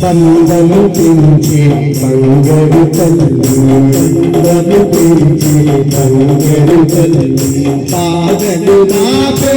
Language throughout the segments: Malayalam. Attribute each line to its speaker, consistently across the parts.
Speaker 1: బంధము పెంచే బంగారు తల్లి బంధము పెంచే బంగారు తల్లి పాదలు నాపే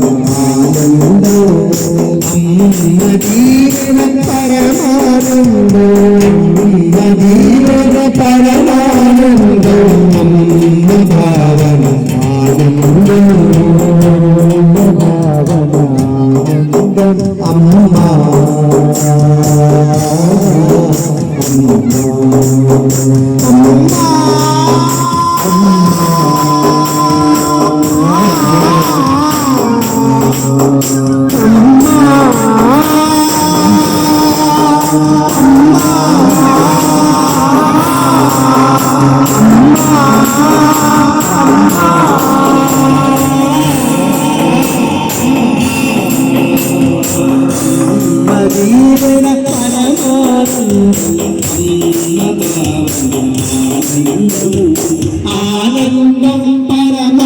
Speaker 1: പുണ്യഭാവമാനന്ദോ അമ്മ ജീവന പരമാനന്ദോ. അമ്മ ജീവന പരമാനന്ദോ അമ്മ ഭാവമാനന്ദോ അമ്മ അമ്മ അമ്മ ജീവന പരമാനന്ദം ആനന്ദം പരമ